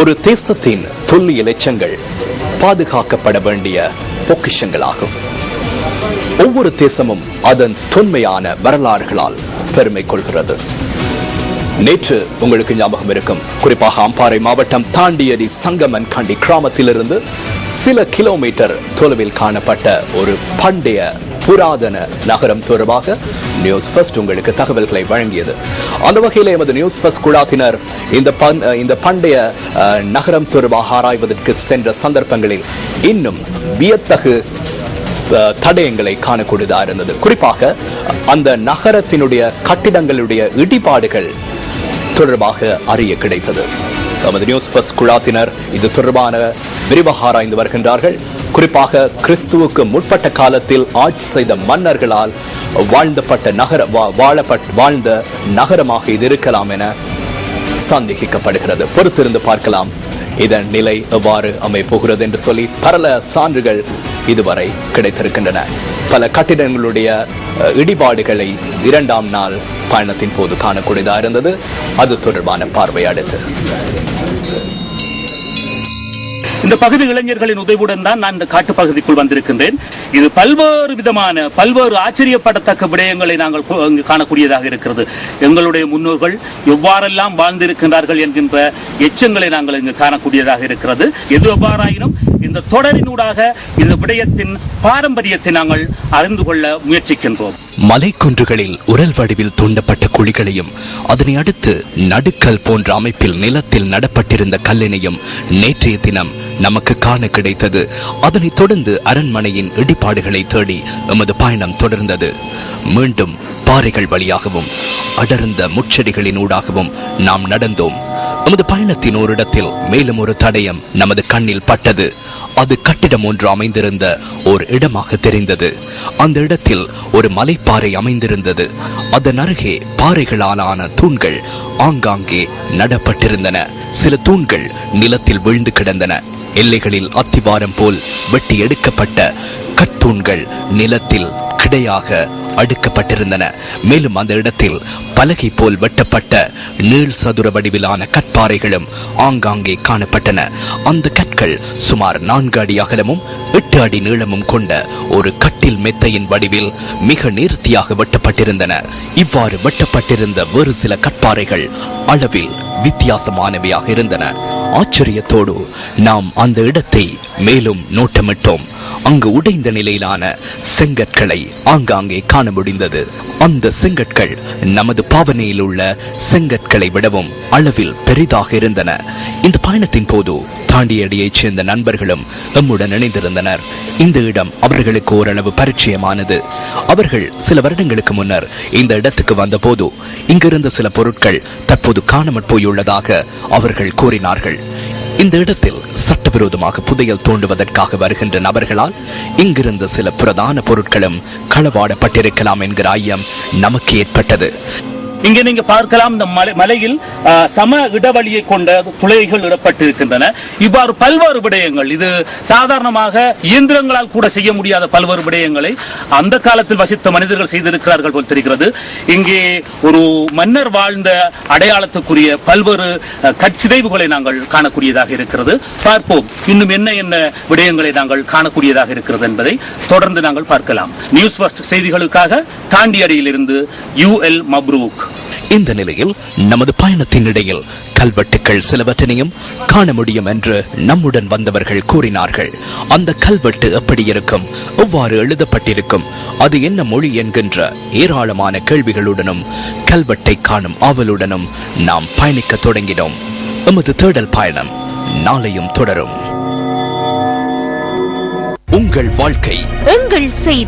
ஒரு தேசத்தின் தொல்லிய லட்சங்கள் பாதுகாக்கப்பட வேண்டிய பொக்கிஷங்களாகும். ஒவ்வொரு தேசமும் அதன் தொன்மையான வரலாறுகளால் பெருமை கொள்கிறது. நேற்று உங்களுக்கு ஞாபகம் இருக்கும் குறிப்பாக அம்பாறை மாவட்டம் தாண்டியடி சங்கமன் கண்டி கிராமத்திலிருந்து சில கிலோமீட்டர் தொலைவில் காணப்பட்ட ஒரு பண்டைய புராதன நகரம் தொடர்பாக நியூஸ் ஃபர்ஸ்ட் உங்களுக்கு தகவல்களை வழங்கியது. அந்த வகையில் எமது நியூஸ் ஃபர்ஸ்ட் குழாத்தினர் இந்த இந்த பண்டைய நகரம் தொடர்பாக ஆராய்வதற்கு சென்ற சந்தர்ப்பங்களில் இன்னும் வியத்தகு தடயங்களை காணக்கூடியதாக இருந்தது. குறிப்பாக அந்த நகரத்தினுடைய கட்டிடங்களுடைய இடிபாடுகள் தொடர்பாக அறிய கிடைத்தது. நமது நியூஸ் ஃபர்ஸ்ட் குழாத்தினர் இது தொடர்பான விரிவாக ஆராய்ந்து வருகின்றார்கள். குறிப்பாக கிறிஸ்துவுக்கு முற்பட்ட காலத்தில் ஆட்சி செய்த மன்னர்களால் வாழ்ந்தப்பட்ட நகர வா- வாழப்பட் வாழ்ந்த நகரமாக இது இருக்கலாம் என சந்தேகிக்கப்படுகிறது. பொறுத்திருந்து பார்க்கலாம். இதன் நிலை எவ்வாறு அமைப்போகிறது என்று சொல்லி பல சான்றுகள் இதுவரை கிடைத்திருக்கின்றன. பல கட்டிடங்களுடைய அஹ், இடிபாடுகளை இரண்டாம் நாள் பயணத்தின் போது காணக்கூடியதாக இருந்தது. அது தொடர்பான பார்வை அடுத்து. இந்த பகுதி இளைஞர்களின் உதவியுடன் தான் நான் இந்த காட்டு பகுதிக்குள் வந்திருக்கின்றேன். இது பல்வேறு விதமான பல்வேறு ஆச்சரியப்படத்தக்க விடயங்களை நாங்கள் இங்கு காணக்கூடியதாக இருக்கிறது. எங்களுடைய முன்னோர்கள் எவ்வாறெல்லாம் வாழ்ந்திருக்கின்றார்கள் என்கின்ற எச்சங்களை நாங்கள் இங்கு காணக்கூடியதாக இருக்கிறது. எது எவ்வாறாயினும் இந்த தொடரினூடாக இந்த விடயத்தின் பாரம்பரியத்தை நாங்கள் அறிந்து கொள்ள முயற்சிக்கின்றோம். மலைக்குன்றுகளில் உரல் வடிவில் தூண்டப்பட்ட குழிகளையும் அதனை அடுத்து நடுக்கல் போன்ற அமைப்பில் நிலத்தில் நடப்பட்டிருந்த கல்லினையும் நேற்றைய தினம் நமக்கு காண கிடைத்தது. அதனைத் தொடர்ந்து அரண்மனையின் இடிபாடுகளை தேடி எமது பயணம் தொடர்ந்தது. மீண்டும் பாறைகள் வழியாகவும் அடர்ந்த முட்செடிகளின் ஊடாகவும் நாம் நடந்தோம். நமது பயணத்தின் ஒரு இடத்தில் மேலும் ஒரு தடயம் நமது கண்ணில் பட்டது. அது கட்டிடம் ஒன்று அமைந்திருந்த ஒரு இடமாக தெரிந்தது. அந்த இடத்தில் ஒரு மலைப்பாறை அமைந்திருந்தது. அதன் அருகே பாறைகளாலான தூண்கள் ஆங்காங்கே நடப்பட்டிருந்தன. சில தூண்கள் நிலத்தில் விழுந்து கிடந்தன. எல்லைகளில் அத்திவாரம் போல் வெட்டி எடுக்கப்பட்ட கத்தூண்கள் நிலத்தில் கிடையாக அடுக்கப்பட்டிருந்தன. மேலும் அந்த இடத்தில் பலகை போல் வெட்டப்பட்ட நீள் சதுர வடிவிலான கற்பாறைகளும் ஆங்காங்கே காணப்பட்டன. அந்த கற்கள் சுமார் நான்கு அடி அகலமும் எட்டு அடி நீளமும் கொண்ட ஒரு கட்டில் மெத்தையின் வடிவில் மிக நேர்த்தியாக வெட்டப்பட்டிருந்தன. இவ்வாறு வெட்டப்பட்டிருந்த வேறு சில கற்பாறைகள் அளவில் வித்தியாசமானவையாக இருந்தன. ஆச்சரியத்தோடு நாம் அந்த இடத்தை மேலும் நோட்டமிட்டோம். அங்கு உடைந்த நிலையிலான செங்கற்களை ஆங்காங்கே காண முடிந்தது. அந்த செங்கற்கள் நமது பாவனையில் உள்ள செங்கற்களை விடவும் அளவில் பெரிதாக இருந்தன. இந்த பயணத்தின் போது தாண்டியடியைச் சேர்ந்த நண்பர்களும் எம்முடன் இணைந்திருந்தனர். இந்த இடம் அவர்களுக்கு ஓரளவு பரிச்சயமானது. அவர்கள் சில வருடங்களுக்கு முன்னர் இந்த இடத்துக்கு வந்தபோது இங்கிருந்த சில பொருட்கள் தற்போது காணாமற் போயுள்ளதாக அவர்கள் கூறினார்கள். இந்த இடத்தில் சட்டவிரோதமாக புதையல் தோண்டுவதற்காக வருகின்ற நபர்களால் இங்கிருந்த சில பிரதான பொருட்களும் களவாடப்பட்டிருக்கலாம் என்கிற ஐயம் நமக்கு ஏற்பட்டது. இங்கே நீங்க பார்க்கலாம் இந்த மலை மலையில் சம இடைவெளியை கொண்ட துளைகள் இடப்பட்டிருக்கின்றன. இவ்வாறு பல்வேறு விடயங்கள் இது சாதாரணமாக இயந்திரங்களால் கூட செய்ய முடியாத பல்வேறு விடயங்களை அந்த காலத்தில் வசித்த மனிதர்கள் செய்திருக்கிறார்கள் போல் தெரிகிறது. இங்கே ஒரு மன்னர் வாழ்ந்த அடையாளத்துக்குரிய பல்வேறு கச்சிதைவுகளை கற்சிதைவுகளை நாங்கள் காணக்கூடியதாக இருக்கிறது. பார்ப்போம் இன்னும் என்ன என்ன விடயங்களை நாங்கள் காணக்கூடியதாக இருக்கிறது என்பதை தொடர்ந்து நாங்கள் பார்க்கலாம். நியூஸ் ஃபர்ஸ்ட் செய்திகளுக்காக தாண்டியடியிலிருந்து யூ எல் மப்ரூக். இந்த நிலையில் நமது பயணத்தின் இடையில் கல்வெட்டுக்கள் சிலவற்றினையும் காண முடியும் என்று நம்முடன் வந்தவர்கள் கூறினார்கள். அந்த கல்வெட்டு எப்படி இருக்கும்? எவ்வாறு எழுதப்பட்டிருக்கும்? அது என்ன மொழி என்கின்ற ஏராளமான கேள்விகளுடனும் கல்வெட்டை காணும் ஆவலுடனும் நாம் பயணிக்க தொடங்கினோம். எமது தேடல் பயணம் நாளையும் தொடரும். உங்கள் வாழ்க்கை. உங்கள் செய்தி.